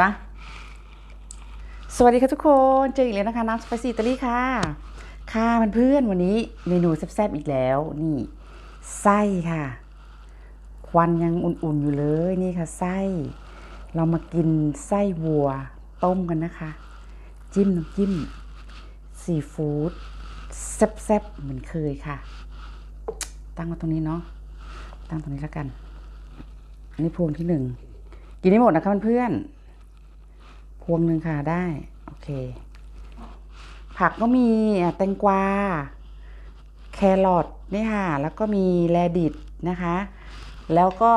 ปะสวัสดีค่ะทุกคนเจออีกแล้วนะคะน้ำสไปซี่อิตาลีค่ะ ค่ะเพื่อนๆวันนี้เมนูแซ่บๆอีกแล้ว นี่ ไส้ค่ะ ควันยังอุ่นๆอยู่เลยนี่ค่ะ ไส้ เรามากินไส้วัวต้มกันนะคะ จิ้มน้ำจิ้มซีฟู้ดแซ่บๆเหมือนเคยค่ะ ตั้งไว้ตรงนี้เนาะตั้งตรงนี้แล้วกัน อันนี้พวงที่หนึ่งกินได้หมดนะคะเพื่อนๆ วงหนึ่งค่ะได้ โอเค ผักก็มีแตงกวา แครอทนี่ค่ะ แล้วก็มีแรดิตนะคะ แล้วก็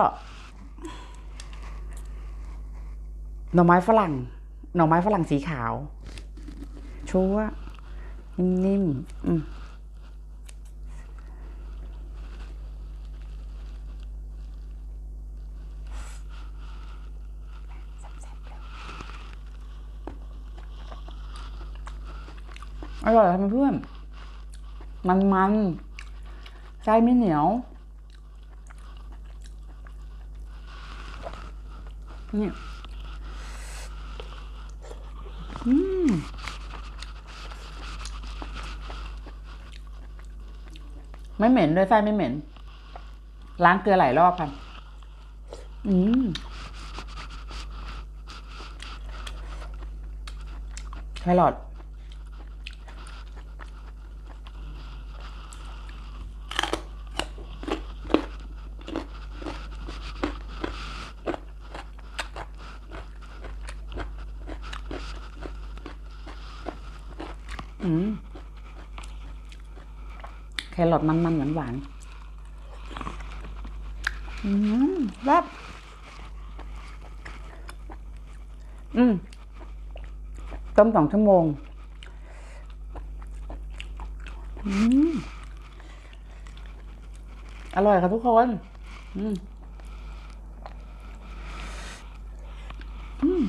หน่อไม้ฝรั่ง หน่อไม้ฝรั่งสีขาว ชัวนิ่มๆอืม อร่อยค่ะเพื่อนมันมันไส้ไม่เหนียว นี่อืมไม่เหม็นด้วยไส้ไม่เหม็น ล้างเกลือหลายรอบค่ะอืมแครอท อืมแครอทมันๆหวานหวานอืมแบบอืม ต้มสองชั่วโมง อืม อร่อยค่ะทุกคน อืม อืม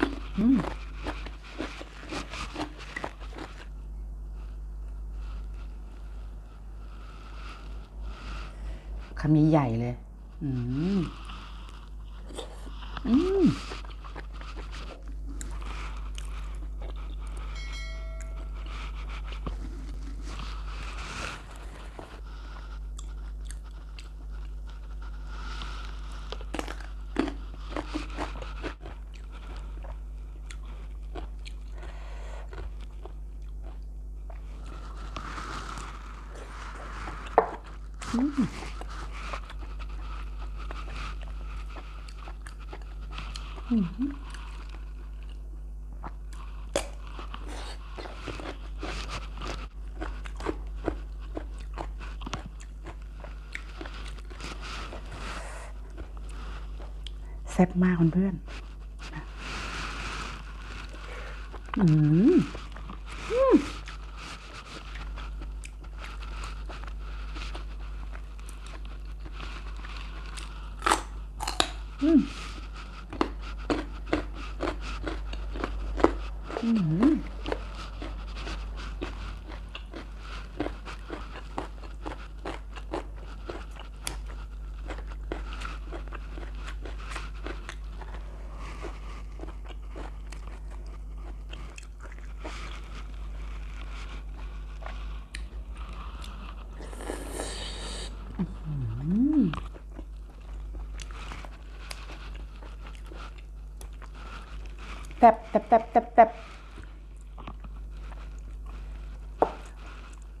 อืม คำนี้ใหญ่เลย อืม อืม แซ่บมากเพื่อนๆอืม อืม อืมอืม แตบแตบแตบแตบแตบ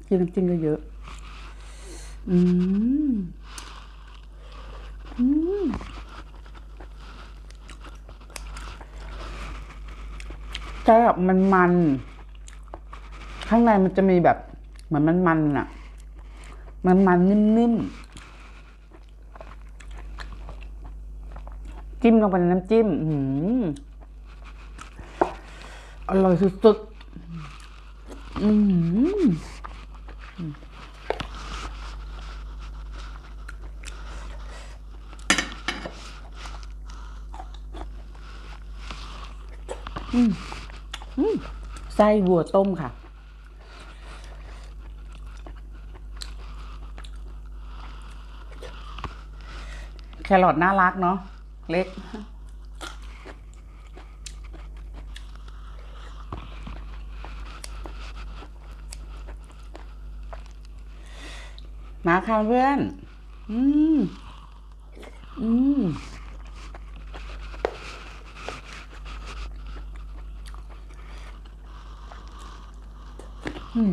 กินน้ำจิ้มเยอะๆอืม อืมใช่แบบมันมันๆข้างในมันจะมีแบบ เหมือนมันมันๆอะมันมันๆนิ่มๆ จิ้มลงไปในน้ำจิ้ม อืม อร่อยสุดๆอืมไส้วัวต้มค่ะ แครอทน่ารักเนาะเล็ก มาค่ะเพื่อน อืม อืม อืม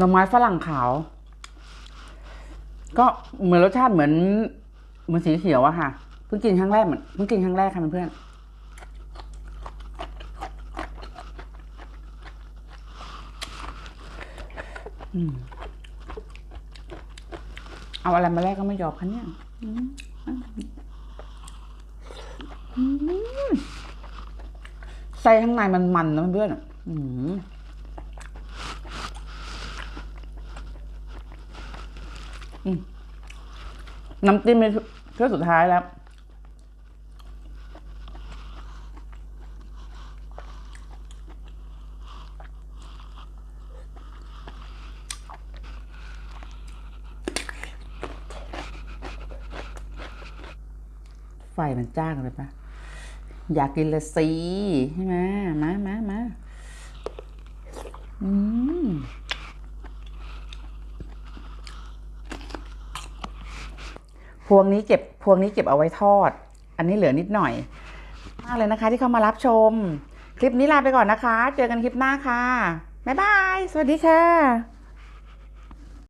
หน่อไม้ฝรั่งขาว ก็เหมือนรสชาติเหมือนเหมือนสีเขียวอะค่ะเพิ่งกินครั้งแรกเหมือนเพิ่งกินครั้งแรกค่ะเพื่อนเอาอะไรมาแรกก็ไม่ยอมคะเนี่ยอืมอืมไส้ข้างในมันมันนะเพื่อนอืม น้ำจิ้มเป็นเครื่องสุดท้ายแล้วไฟมันจ้างเลยปะอยากกินละสิใช่ไหมมามามาอืม พวงนี้เก็บพวงนี้เก็บเอาไว้ทอด อันนี้เหลือนิดหน่อย มากเลยนะคะที่เข้ามารับชม คลิปนี้ลาไปก่อนนะคะ เจอกันคลิปหน้าค่ะ บ๊ายบาย สวัสดีค่ะ